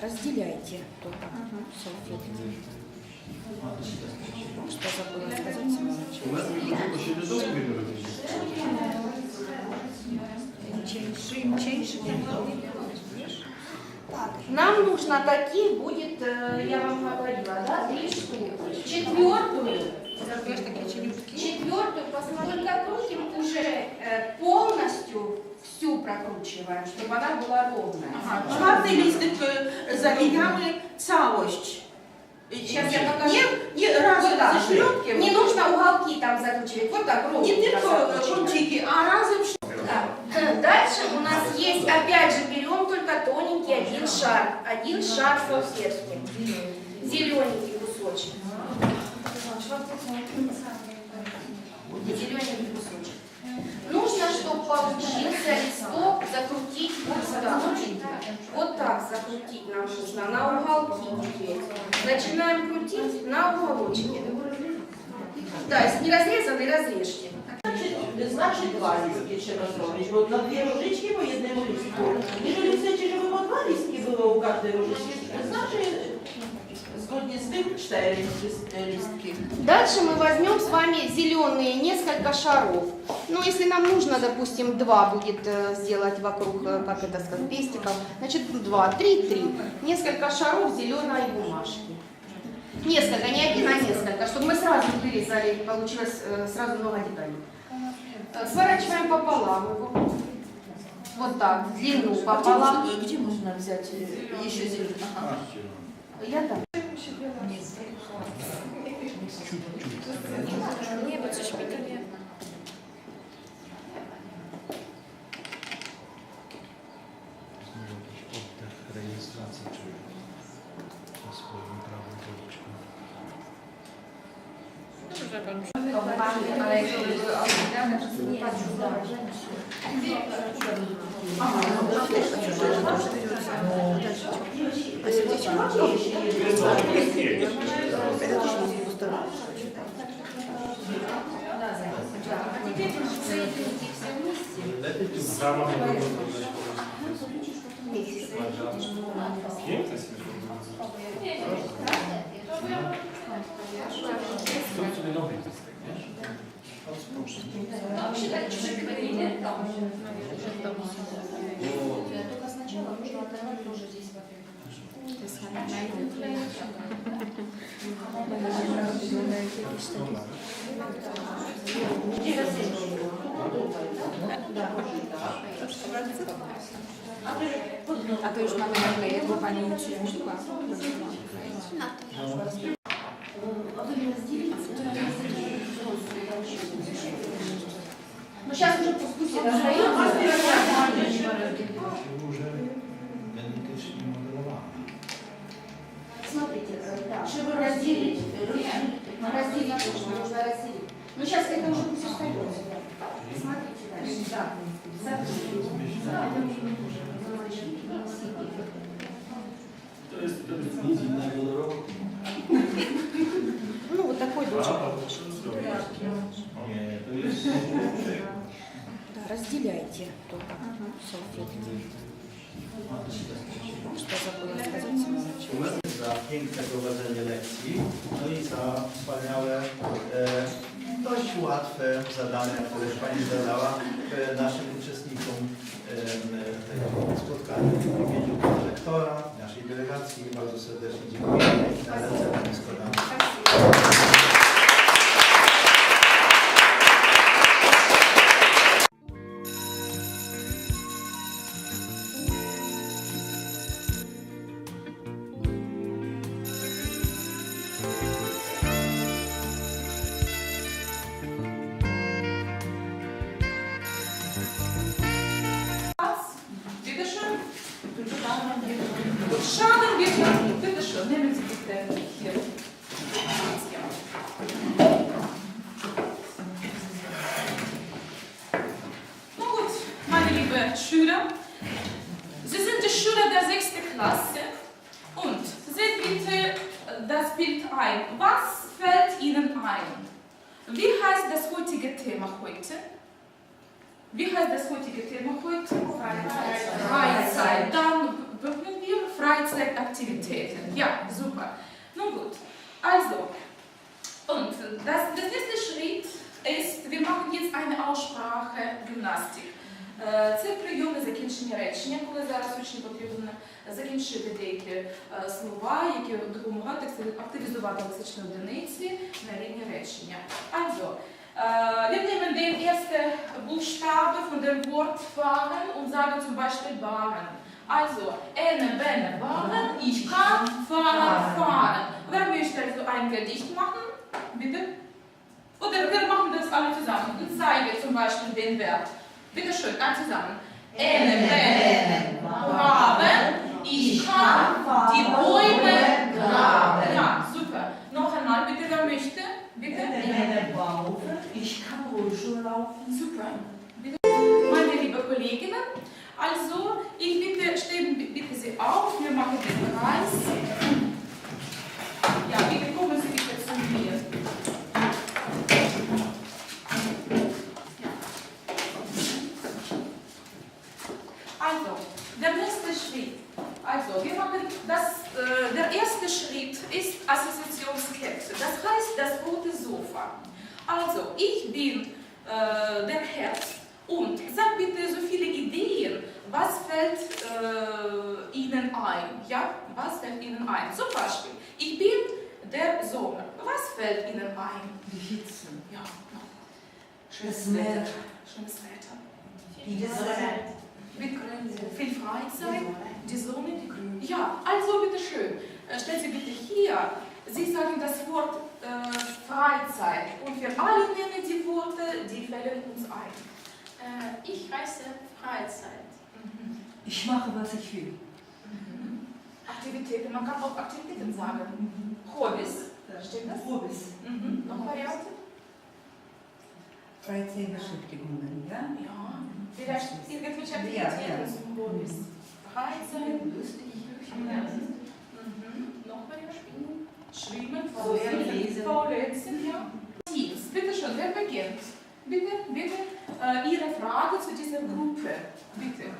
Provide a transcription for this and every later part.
разделяйте только угу. салфетки. Что забыла сказать? У нас еще нам нужно такие будет, э, я вам говорила, да, три штуки. Четвертую, четвертую, посмотрим, крутим уже э, полностью всю прокручиваем, чтобы она была ровная. Ага. Чwarty listek заменяемый целость. Сейчас я покажу. Не, не, раз вот так. Не нужно уголки там закручивать. Вот так, ровно. Не только кончики, а разом что. Да. Дальше у нас есть, опять же, берем только тоненький один шар. Один шар салфетки. Зелененький кусочек. Зелененький кусочек. Нужно, чтобы получился листок, закрутить вот так. Вот так закрутить нам нужно, на уголки теперь. Начинаем крутить на уголочке. Да, если не разрезанный, разрежьте буде значно більше розробити. От на дві ружички по одному ліску. Якщо все чи живемо два ліски було у кожної ружички, значить згодні з тим чотири листки. Дальше мы возьмем с вами зеленые несколько шаров. Ну, если нам нужно, допустим, два будет э, сделать вокруг, э, как это сказать, пестиков, значит, два, три, три. Несколько шаров зеленой бумажки. Несколько, не один, а несколько, чтобы мы сразу вырезали, получилось э, сразу много деталей. Сворачиваем пополам его. Вот так, длину пополам. Где можно, где можно взять э, зеленый. еще зеленый? Ага. А, Я там. Rejestracja, czyli swoją Самого Кто тебе To się tak przyklejnie, to. Tylko znaczyła, można temat dużo gdzieś A to już mamy na tyle, bo pani się musiła. Na to. Ну, сейчас уже пустусь. Смотрите, э, да. Чтобы разделить, разделить нужно, нужно разделить. Ну, сейчас это уже пусть остается. Смотрите дальше. Да. То есть, то есть, длительная голорок. Ну, вот такой дочек. А Нет, то есть... разделяйте только салфетки. Что забыла сказать? za piękne prowadzenie lekcji, no i za wspaniałe, e, dość łatwe zadania, które Pani zadała e, naszym uczestnikom e, tego spotkania. W imieniu Pana Rektora, naszej delegacji bardzo serdecznie dziękuję i na ręce Pani składamy. Klasse und seht bitte das Bild ein. Was fällt Ihnen ein? Wie heißt das heutige Thema heute? Wie heißt das heutige Thema heute? Freizeit. Freizeit. Dann beginnen wir Freizeitaktivitäten. Ja, super. Nun gut. Also, und das, das nächste Schritt ist, wir machen jetzt eine Aussprache Gymnastik. Е, Це прийоми закінчення речення, коли зараз учні потрібно закінчити деякі е, слова, які допомагають активізувати лексичні одиниці на рівні речення. Also, äh, nehmen den ersten Buchstabe von dem Wort fahren und sagen zum Beispiel fahren. Also, ene, bene, fahren, ich kann Fahrrad fahren. Wer möchte also ein Gedicht machen? Bitte? Oder wir machen das alle zusammen und zeige zum Beispiel den Wert. Bitte schön, ganz zusammen. Ene, bene, graben, ich kann die Bäume graben. Ja, super. Noch einmal, bitte, wer möchte? Bitte? Ich kann Rollschuh laufen. Super. Bitte. Meine liebe Kolleginnen, also ich bitte, stehen bitte Sie auf, wir machen den Kreis. Ja, bitte kommen Sie bitte zu mir. Ja. Also, der nächste Schritt. Also, wir machen das, äh, der erste Schritt ist Assoziationskette. Das heißt, das rote Sofa. Ich bin äh, der Herr und sag bitte so viele Ideen. Was fällt äh, Ihnen ein? Ja, was fällt Ihnen ein? Zum Beispiel, ich bin der Sommer. Was fällt Ihnen ein? Die Hitze. Ja, Das Meer. schönes Wetter. Die Sonne. Mit viel Freizeit, die Sonne, die Grün. Ja, also bitteschön, äh, stellen Sie bitte hier, Sie sagen das Wort äh, Freizeit und wir alle nennen die Worte, die fällen uns ein. Äh, ich heiße Freizeit. Mhm. Ich mache, was ich will. Mhm. Aktivitäten, man kann auch Aktivitäten sagen. Hobbys, stimmt das? Hobbys. Mhm. Noch Varianten? Freizeitbeschäftigungen, ja? Ja, vielleicht irgendwelche Ja, Aktivitäten ja. zum Hobbys. Freizeit, Lustig. Mhm. Noch Varianten? Schwimmen, Vorlesen. Vorlesen, Vorlesen, ja. Teams, bitte schön, wer beginnt? Bitte, bitte, äh, Ihre Frage zu dieser Gruppe. Bitte.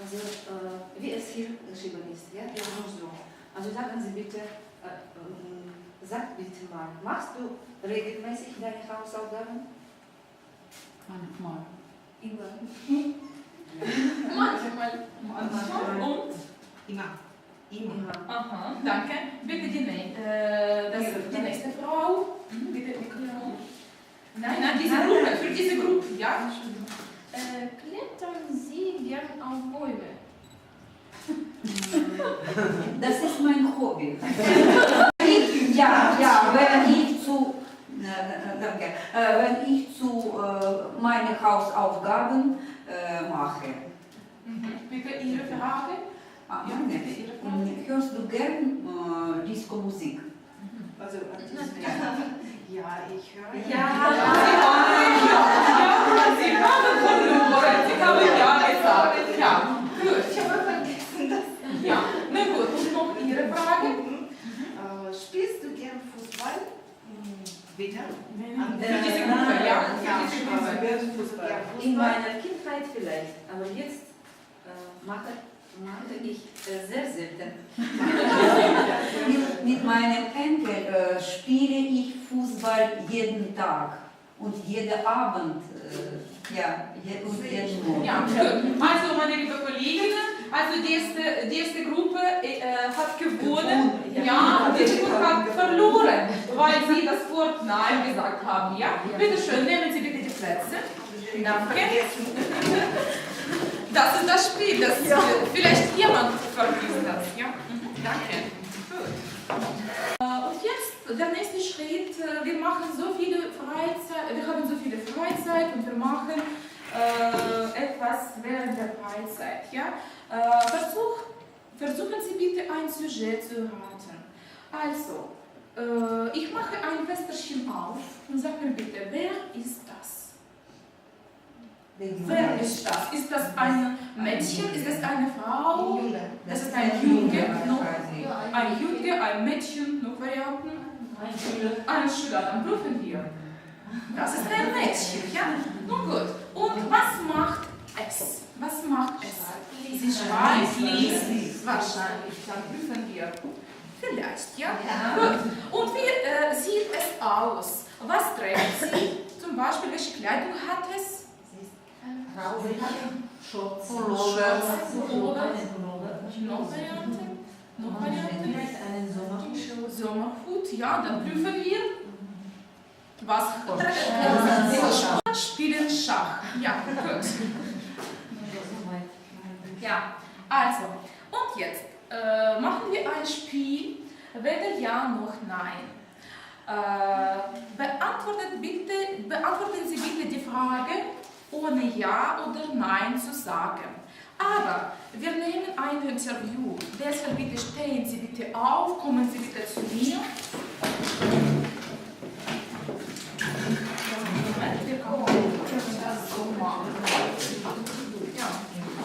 Also, äh, wie es hier geschrieben ist, ja, der so. Also sagen Sie bitte, äh, ähm, sag bitte mal, machst du regelmäßig deine Hausaufgaben? Manchmal. Immer. Manchmal. Manchmal. Und? Immer. Immer. Aha, danke. Bitte die, äh, das, die nächste Frau. Mhm, Bitte Mikrofon. Nein, nein, diese Gruppe, für diese Gruppe, ja? Äh, klettern Sie gern auf Bäume? Das ist mein Hobby. ja, ja, wenn ich zu, äh, danke, äh, wenn ich zu äh, meine Hausaufgaben äh, mache. Mhm. Bitte Ihre Frage. Ah, Ja. Mm, Hörst du gern äh, Disco-Musik? Also, Ja, ich höre. Ja, Sie haben verloren, Sie haben ja gesagt. Ja, gut. Ich habe vergessen, dass. Ja, na gut, und noch Ihre Frage? Spielst du gern Fußball? Bitte? Diese Gruppe, ja? Diese Gruppe. In meiner Kindheit vielleicht, aber jetzt äh, mache, mache ich äh, sehr selten. Mit, mit meinem Enkel äh, spiele ich Fußball jeden Tag und jeden Abend, äh, ja, je, und jeden Morgen. Ja. Also, meine liebe Kolleginnen, also die erste, die erste Gruppe äh, hat gewonnen, ja, und die Gruppe hat verloren, weil sie das Wort Nein gesagt haben, ja? Bitte schön, nehmen Sie bitte die Plätze. Danke. Das ist das Spiel, das vielleicht jemand vergisst das, ja? Mhm, Danke. Gut. Äh, Und jetzt der nächste Schritt, äh, wir machen so viele Freizeit, wir haben so viele Freizeit und wir machen äh, etwas während der Freizeit. Ja? Äh, Versuch, versuchen Sie bitte ein Sujet zu erraten. Also, äh, ich mache ein Westerchen auf und sag mir bitte, wer ist das? Wer ist das? Ist das ein Mädchen? Ist das eine Frau? Das ist ein Junge, noch ein Junge, ein Mädchen, noch Varianten. Ein Schüler. Ein Schüler, dann prüfen wir. Das ist ein Mädchen, ja? Nun gut. Und was macht es? Was macht es? Sie schreibt, liest, wahrscheinlich. Dann prüfen wir. Vielleicht, ja? Gut. Und wie äh, sieht es aus? Was trägt sie? Zum Beispiel, welche Kleidung hat es? Schutz. Pullover. Pullover. Noch Variante? Noch Variante? Einen Sommerhut. Ja, dann prüfen wir. Was Schach. Spielen Schach. Ja, gut. Ja, also, und jetzt äh, machen wir ein Spiel, weder ja noch nein. Äh, beantwortet bitte, beantworten Sie bitte die Frage, ohne ja oder nein zu sagen. Aber wir nehmen ein Interview, deshalb bitte stehen Sie bitte auf, kommen Sie bitte zu mir.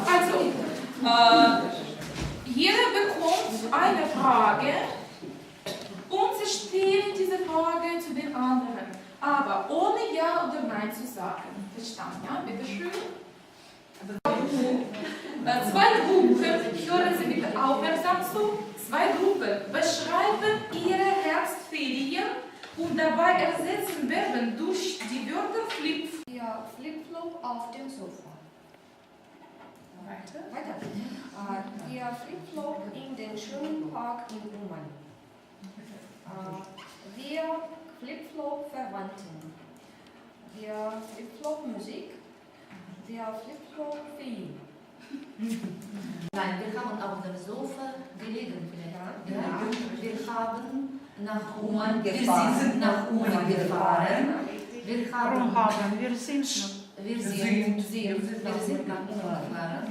Also, äh, jeder bekommt eine Frage und Sie stellen diese Frage zu den anderen, aber ohne Ja oder Nein zu sagen. Verstanden, ja? Bitte schön. Äh, Zwei Gruppen, hören Sie bitte aufmerksam zu. Zwei Gruppen beschreiben ihre Herbstferien und dabei ersetzen Verben durch die Wörter Flip. Der Flipflop auf dem Sofa. Weiter. Weiter. Äh, Der Flipflop in den schönen Park in Uman. Äh, Wir Flipflop Verwandten. Der Flipflop Musik. Der Flipflop Film. Nein, wir haben auf dem Sofa gelegen vielleicht. Ja. Wir haben nach Uman Gefahren. Wir sind nach Uman gefahren. Wir haben, haben wir sind wir sind, sind, wir sind nach Uman gefahren.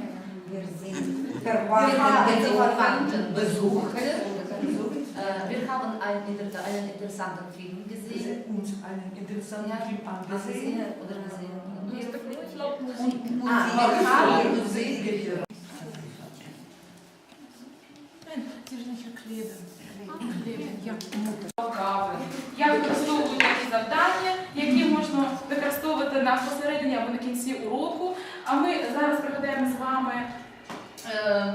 Wir sind Verwandten besucht. Äh, Wir haben einen interessanten Film gesehen. Diese und einen interessanten angesehen oder gesehen. Und musikalische Musik gehört. Як завдання, які можна використовувати на або на кінці уроку. А ми зараз пригадаємо з вами. Е,